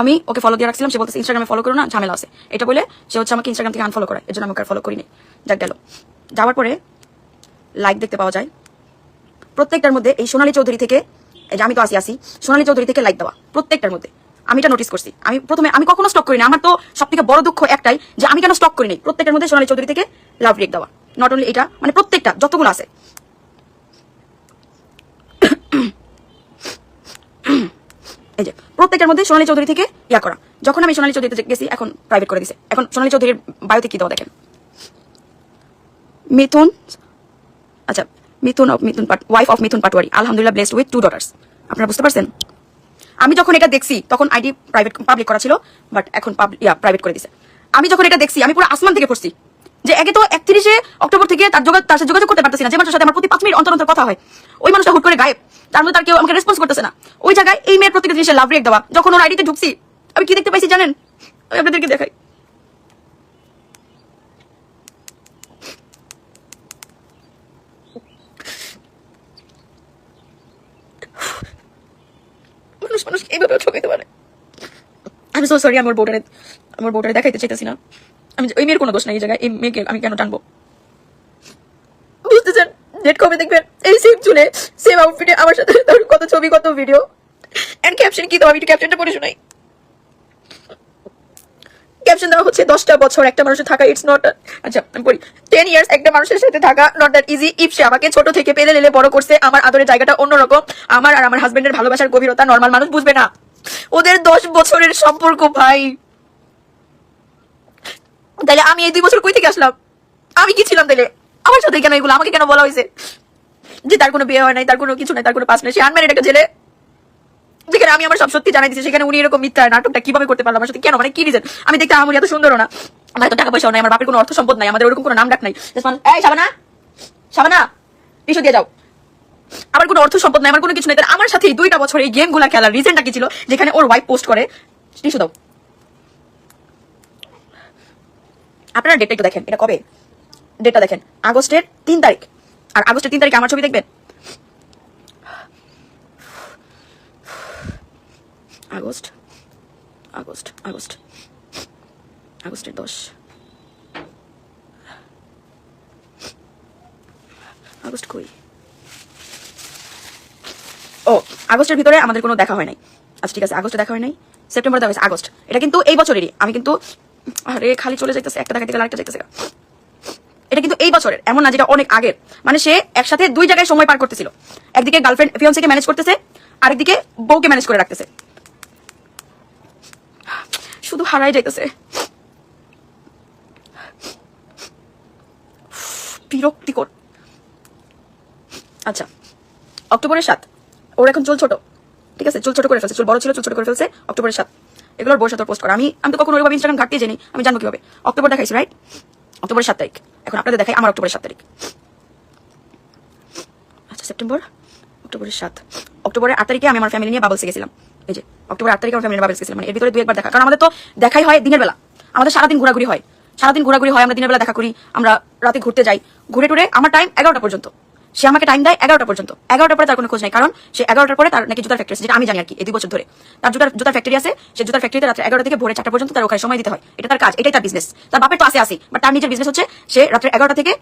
আমি ওকে ফলো দিয়ে রাখছিলাম, সে বলতেছে ইনস্টাগ্রামে ফলো করো না, ঝামেলা আছে। এটা বলে সে হচ্ছে আমাকে ইনস্টাগ্রাম থেকে আনফলো করে এর জন্য আমি ওকে ফলো করিনি। যাক গেল। যাওয়ার পরে লাইক দেখতে পাওয়া যায়। প্রত্যেকটার মধ্যে এই সোনালী চৌধুরী থেকে, এই যে আমি তো আসি আসি সোনালী চৌধুরী থেকে লাইক দেওয়া, প্রত্যেকটার মধ্যে। আমি এটা নোটিস করছি। আমি প্রথমে, আমি কখনো স্টক করি না আমার তো সব থেকে বড় দুঃখ একটাই যে আমি কেন স্টক করি নাই প্রত্যেকটার মধ্যে সোনালী চৌধুরী থেকে লাভ রেক দেওয়া। নট অনলি এটা মানে প্রত্যেকটা, যতগুলো আছে। এই যে, প্রত্যেকটার মধ্যে সোনালী চৌধুরী থেকে ইয়া করা। যখন আমি সোনালী চৌধুরীতে গেছি, এখন প্রাইভেট করে দিছে। এখন সোনালী চৌধুরীর বায়োতে কি দেওয়া দেখেন? মিথুন আচ্ছা Mithun of Mithun wife of Mithun Patwari আলহামদুলিল্লাহ ব্লেসড উইথ টু ডটার্স আপনারা বুঝতে পারছেন? আমি যখন এটা দেখছি, তখন আইডি প্রাইভেট পাবলিক করা ছিল বাট এখন ইয়া প্রাইভেট করে দিছে। আমি যখন এটা দেখছি, আমি পুরো আসমান থেকে পড়ছি, যে একে তো একত্রিশে অক্টোবর থেকে তার যোগাযোগ তার সাথে যোগাযোগ করতে পারতেছি না, যে মানুষের সাথে আমার প্রতি পাঁচ মিনিট অন্তর অন্তর কথা হয়। ওই মানুষটা হুট করে গায়েব। তার মধ্যে তার কেউ আমাকে রেসপন্স করতেছে না। ওই জায়গায় এই মেয়ের প্রত্যেকটা জিনিসের লাভ রেক দেওয়া যখন ওর আইডিতে ঢুকছি, আমি কি দেখতে পাইছি জানেন? আমি আপনাদেরকে দেখাই। মানুষ পারে। আমি আমার আমার দেখাইতে না। আমি ওই মেয়ের কোনো দোষ নাই এই জায়গায়, এই মেয়েকে আমি কেন টানবো? বুঝতেছেন ডেট কবে দেখবেন। এই সেম চুলে সেম আউটফিটে আমার সাথে কত ছবি, কত ভিডিও এন্ড ক্যাপশন কি? দেওয়া আমি একটু ক্যাপশনটা পড়ে শোনাই। ক্যাপশন দেওয়া হচ্ছে, দশটা বছর একটা মানুষের থাকা ইটস নট আচ্ছা আমি বলি টেন ইয়ার্স একটা মানুষের সাথে থাকা নট দ্যাট ইজি ইফ সে আমাকে ছোট থেকে পেলে লেলে বড় করছে, আমার আদরের জায়গাটা অন্যরকম। আমার আর আমার হাজবেন্ডের ভালোবাসার গভীরতা নর্মাল মানুষ বুঝবে না। ওদের দশ বছরের সম্পর্ক, ভাই। তাহলে আমি এই দুই বছর কই থেকে আসলাম? আমি কি ছিলাম তাহলে আমার সাথে কেন এগুলো? আমাকে কেন বলা হয়েছে? যে তার কোনো বিয়ে হয় নাই, তার কোনো কিছু নাই, তার কোনো পাস নাই, সে আনম্যারিড একটা ছেলে যেখানে আমি আমার সব সত্যি জানাই দিচ্ছি সেখানে উনি এরকম মিথ্যা নাটকটা কীভাবে করতে পারলাম আমার সাথে কেন মানে কি রিজন আমি দেখতে আমার এত সুন্দরও না। আমার এত টাকা পয়সাও নাই, আমার বাপের কোনো অর্থ সম্পদ নাই, আমাদের ওরকম কোনো নাম ডাক নাই। এই সাবানা সাবানা টিস্যু দিয়ে যাও। আমার কোনো অর্থ সম্পদ নাই, আমার কোনো কিছু নাই। আমার সাথে এই দুইটা বছর এই গেমগুলা খেলার রিজনটা কি ছিল? যেখানে ওর ওয়াইফ পোস্ট করে, টিস্যু দাও। আপনারা ডেটটা একটু দেখেন, এটা কবে? ডেটটা দেখেন। আগস্টের তিন তারিখ। আর আগস্টের তিন তারিখে আমার ছবি দেখবেন? আগস্ট আগস্ট আগস্ট, আগস্টের দশ। আগস্ট কই ও, আগস্টের ভিতরে আমাদের কোনো দেখা হয় নাই। আচ্ছা ঠিক আছে, আগস্টে দেখা হয় নাই। সেপ্টেম্বর দেখা হয়েছে, আগস্ট। এটা কিন্তু এই বছরেরই। আমি কিন্তু আরে, খালি চলে যাইতেছে, একটা দেখাতে গেলে আরেকটা যাইতেছে এটা কিন্তু এই বছরের, এমন না যেটা অনেক আগের। মানে সে একসাথে দুই জায়গায় সময় পার করতেছিল। একদিকে গার্লফ্রেন্ড ফিয়ন্সিকে ম্যানেজ করতেছে, আরেকদিকে বউকে ম্যানেজ করে রাখতেছে। শুধু হারাই যাইতেছে। বিরক্তিকর। আচ্ছা অক্টোবরের সাত। ওর এখন চুল ছোট। ঠিক আছে? চুল ছোট করে ফেলছে। চুল বড় ছিল, চুল ছোট করে ফেলছে। অক্টোবরের সাত। এগুলোর বউর পোস্ট করা। আমি আমি তো কখনো ওইভাবে ইনস্টাগ্রাম ঘাটতে জানি আমি জানব কীভাবে? অক্টোবর দেখাইছি রাইট অক্টোবরের সাত তারিখ। এখন আপনাদের দেখাই আমার অক্টোবরের সাত তারিখ। আচ্ছা সেপ্টেম্বর? অক্টোবরের সাত। অক্টোবরের আট তারিখে আমি আমার ফ্যামিলি নিয়ে বাবলসে গেছিলাম। এই যে অক্টোবর আট তারিখে আমার ফ্যামিলি বাবলসে গেছিলাম। মানে এর ভিতরে দু একবার দেখা। কারণ আমাদের তো দেখাই হয় দিনের বেলা। আমাদের সারাদিন ঘোরাঘুরি হয়। সারাদিন ঘোরাঘুরি হয়, আমরা দিনের বেলা দেখা করি। আমরা রাতে ঘুরতে যাই। ঘুরে টুরে আমার টাইম এগারোটা পর্যন্ত। সে আমাকে টাইম দেয় এগারোটা পর্যন্ত। এগারোটার পরে তার কোনো খোঁজ নাই, কারণ সে এগারোটার পরে তার নাকি জুতার ফ্যাক্টরি আছে, যেটা আমি জানি আর কি, এই দুই বছর ধরে। তার জুতার জুতার ফ্যাক্টরি আছে, সে জুতার ফ্যাক্টরিতে রাত্রে এগারোটা থেকে ভোরে চারটা পর্যন্ত তার ওখানে সময় দিতে হয়। এটা তার কাজ, এটাই তার বিজনেস তার বাপের তো আসে আসি বাট তার নিজের বিজনেস হচ্ছে, সে রাত্রে এগারোটা থেকে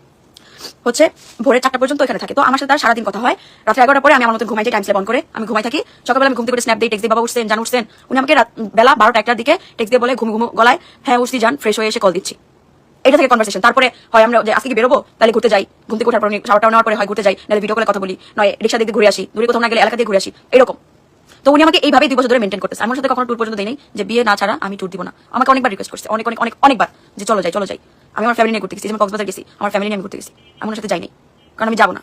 হচ্ছে ভোরে চারটা পর্যন্ত এখানে থাকে। তো আমার সাথে তার সারাদিন কথা হয়। রাত্রে এগারোটা পরে আমি আমার মতো ঘুমাই টাইম স্লেপ করে আমি ঘুমাই থাকি। সকালবেলা আমি ঘুম থেকে স্ন্যাপ দিই টেক্সট দিয়ে বাবা উঠছেন, জান উঠছেন। উনি আমাকে বেলা বারোটা একটার দিকে টেক্সট দিয়ে বলে, ঘুম ঘুম, গলায় হ্যাঁ উঠছি যান ফ্রেশ হয়ে এসে কল দিচ্ছি। এটা থেকে কনভারসেশন তারপরে হয় আমরা যে, আজকে কি বেরোবো? তাহলে ঘুরতে যাই। ঘুম থেকে ওঠার পর শাওয়ারটা নেওয়ার পরে হয় ঘুরতে যাই। নাহলে ভিডিও কলে কথা বলি। নয়, রিক্সা দিকে ঘুরে আসি। দূরে কোথাও না গেলে এলাকা দিয়ে ঘুরে আসি। এরকম। তো উনি আমাকে এইভাবে দুই বছর ধরে মেনটেন করতেছে। আমার সাথে কখনো ট্যুর পর্যন্ত দেয় নাই যে বিয়ে না ছাড়া আমি ট্যুর দিব না। আমাকে অনেকবার রিকোয়েস্ট করছে। অনেক অনেক অনেক, অনেকবার যে চলো যাই চলো যাই। আমি আমার ফ্যামিলি নিয়ে ঘুরতে গেছি। যেমন কক্সবাজার গেছি, আমার ফ্যামিলি নিয়ে আমি ঘুরতে গেছি। আমি ওনার সাথে যাইনি। কারণ আমি যাব না।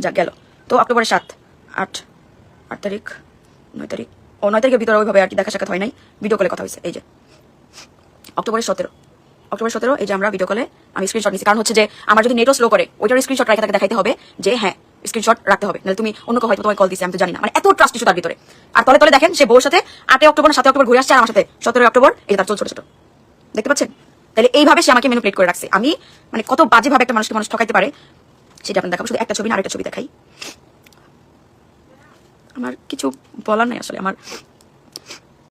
যাক গেল। তো অক্টোবরের সাত, আট আট তারিখ, নয় তারিখ। ও নয় তারিখের ভিতরে ওইভাবে আর কি দেখা সাক্ষাৎ হয় নাই। ভিডিও কলে কথা হয়েছে। এই যে। অক্টোবরের সতেরো। অক্টোবর সতেরো, এই যে আমরা ভিডিও কলে আমি স্ক্রিনশট নিচ্ছি কারণ হচ্ছে যে, আমার যদি নেটও স্লো করে, ওইটার স্ক্রিনশট রেখে তাকে দেখাইতে হবে যে হ্যাঁ স্ক্রিনশট রাখতে হবে। তুমি অন্য হয়তো তোমায় কল দিচ্ছে আমি তো জানি না। মানে এত ট্রাস্ট ইস্যু তার ভিতরে। আর তলে তলে দেখেন, সে বউর সাথে আটই অক্টোবর সাতই অক্টোবর ঘুরে আসছে আমার সাথে সতেরোই অক্টোবর, এই তার চুল ছোট ছোট। দেখতে পাচ্ছেন? তাহলে এইভাবে সে আমাকে মেনু মেনুপ্লেট করে রাখছে। আমি মানে কত বাজেভাবে একটা মানুষকে মানুষ ঠকাইতে পারে, সেটা আপনার দেখাবো। শুধু একটা ছবি না, আরেকটা ছবি দেখাই। আমার কিছু বলার নাই আসলে, আমার